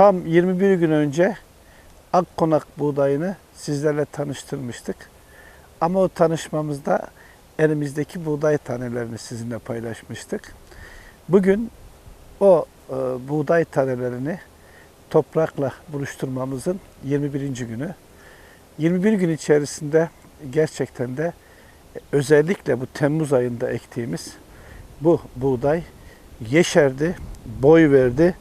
Tam 21 gün önce Akkonak buğdayını sizlerle tanıştırmıştık. Ama o tanışmamızda elimizdeki buğday tanelerini sizinle paylaşmıştık. Bugün o e, buğday tanelerini toprakla buluşturmamızın 21. günü. 21 gün içerisinde gerçekten de özellikle bu Temmuz ayında ektiğimiz bu buğday yeşerdi, boy verdi.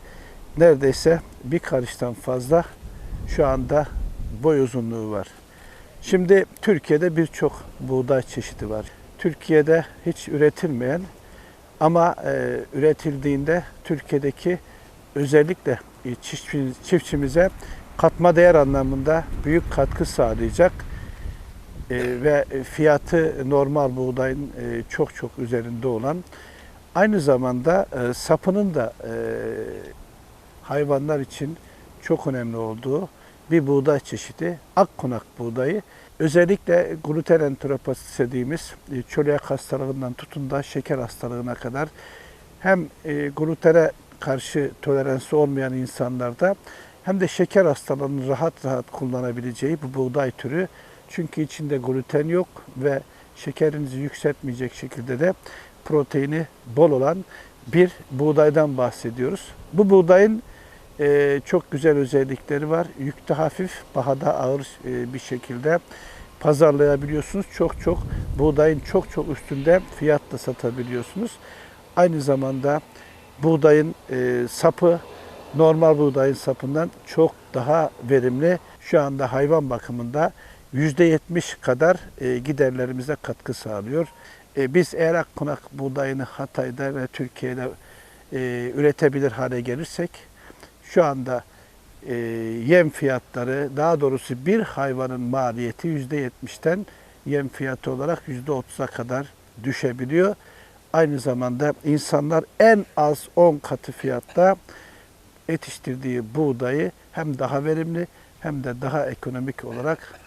Neredeyse bir karıştan fazla şu anda boy uzunluğu var. Şimdi Türkiye'de birçok buğday çeşidi var. Türkiye'de hiç üretilmeyen ama e, üretildiğinde Türkiye'deki özellikle e, çiftçi- çiftçimize katma değer anlamında büyük katkı sağlayacak e, ve fiyatı normal buğdayın e, çok çok üzerinde olan aynı zamanda e, sapının da e, hayvanlar için çok önemli olduğu bir buğday çeşidi Akkonak buğdayı. Özellikle gluten enteropatisi dediğimiz e, çölyak hastalığından tutun da şeker hastalığına kadar hem e, glutene karşı toleransı olmayan insanlarda hem de şeker hastalığını rahat rahat kullanabileceği bu buğday türü. Çünkü içinde gluten yok ve şekerinizi yükseltmeyecek şekilde de proteini bol olan bir buğdaydan bahsediyoruz. Bu buğdayın e, çok güzel özellikleri var. Yükte hafif, bahada ağır e, bir şekilde pazarlayabiliyorsunuz. Çok çok buğdayın çok çok üstünde fiyatla satabiliyorsunuz. Aynı zamanda buğdayın e, sapı normal buğdayın sapından çok daha verimli. Şu anda hayvan bakımında %70 kadar e, giderlerimize katkı sağlıyor. E, biz eğer Akkonak buğdayını Hatay'da ve Türkiye'de e, üretebilir hale gelirsek şu anda e, yem fiyatları daha doğrusu bir hayvanın maliyeti %70'ten yem fiyatı olarak %30'a kadar düşebiliyor. Aynı zamanda insanlar en az 10 katı fiyatta yetiştirdiği buğdayı hem daha verimli hem de daha ekonomik olarak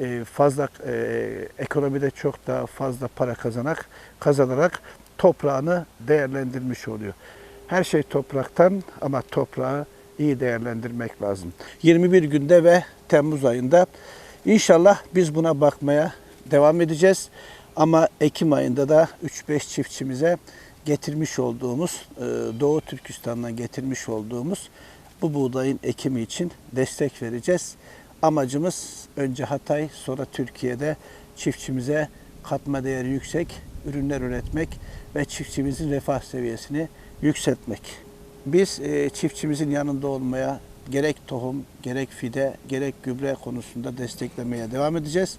e, fazla e, ekonomide çok daha fazla para kazanak kazanarak toprağını değerlendirmiş oluyor. Her şey topraktan ama toprağı iyi değerlendirmek lazım. 21 günde ve Temmuz ayında inşallah biz buna bakmaya devam edeceğiz. Ama Ekim ayında da 3-5 çiftçimize getirmiş olduğumuz, e, Doğu Türkistan'dan getirmiş olduğumuz bu buğdayın ekimi için destek vereceğiz. Amacımız önce Hatay, sonra Türkiye'de çiftçimize katma değeri yüksek ürünler üretmek ve çiftçimizin refah seviyesini yükseltmek. Biz e, çiftçimizin yanında olmaya gerek tohum, gerek fide, gerek gübre konusunda desteklemeye devam edeceğiz.